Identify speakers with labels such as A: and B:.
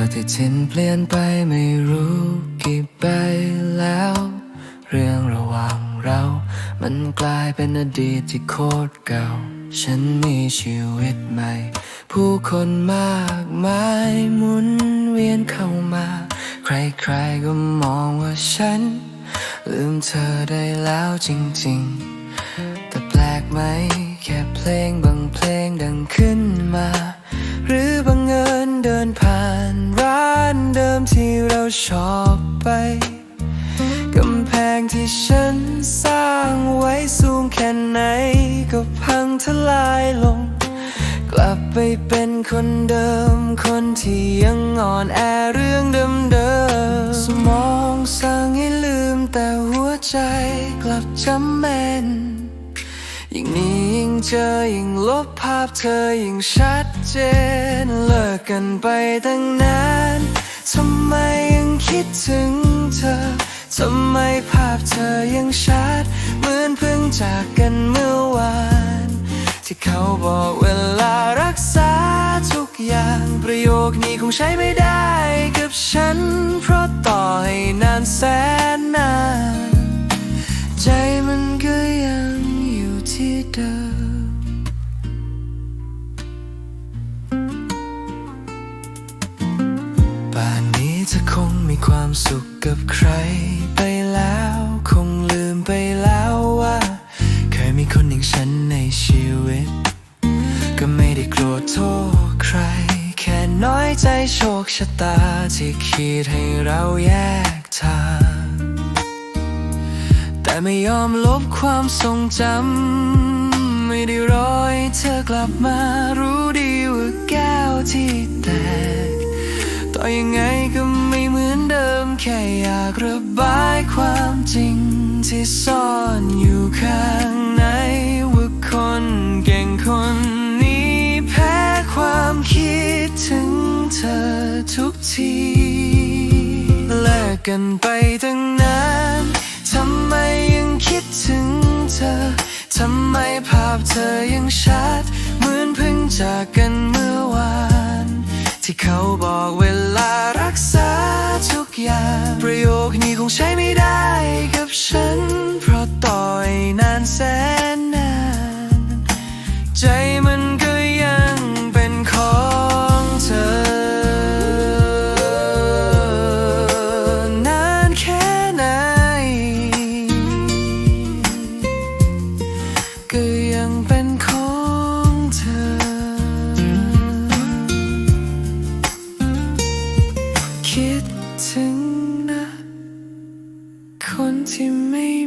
A: ทินเปลี่ยนไปไม่รู้กี่ใบแล้ว เรื่องระหว่างเรา มันกลายเป็นอดีตที่โคตรเก่า ฉันมีชีวิตใหม่ ผู้คนมากมายหมุนเวียนเข้ามา ใครๆก็มองว่าฉัน ลืมเธอได้แล้วจริงๆ แต่แปลกไหม แค่เพลงบางเพลงดังขึ้นมา มที่เราชอบไป กำแพงที่ฉันสร้างไว้สูงแค่ไหน ก็พังทลายลง กลับไปเป็นคนเดิม คนที่ยังอ่อนแอเรื่องเดิมๆสมองสั่งให้ลืมแต่หัวใจกลับจำแม่นยิ่งนี้ยิ่งเจอยิ่งลบภาพเธอยิ่งชัดเจน เลิกกันไปตั้งนาน ทำไมยังคิดถึงเธอ ทำไมภาพเธอยังชัด เหมือนเพิ่งจากกันเมื่อวาน ที่เขาบอกเวลารักษาทุกอย่าง ประโยคนี้คงใช้ไม่ได้กับฉัน เพราะต่อให้นานแสนนาน ใจมันก็ยังอยู่ที่เดิม ป่านนี้เธอคงมีความสุขกับใครไปแล้ว คงลืมไปแล้วว่า เคยมีคนอย่างฉันในชีวิต ก็ไม่ได้โกรธโทษใคร แค่น้อยใจโชคชะตาที่คิดให้เราแยกทาง แต่ไม่ยอมลบความทรงจำ ไม่ได้รอให้เธอกลับมารู้ ยังไงก็ไม่เหมือนเดิม แค่อยากระบายความจริง ที่ซ่อนอยู่ข้างในว่าคนเก่งคนนี้แพ้ความคิดถึงเธอทุกทีเลิกกันไปตั้งนานทำไมยังคิดถึงเธอ ทำไมภาพเธอยังชัด เหมือนเพิ่งจากกันเมื่อวาน ที่เขาบอกเวลา อย่าง ประโยคนี้คงใช้ไม่ได้กับฉัน ที่ไม่มีวันหุนคืน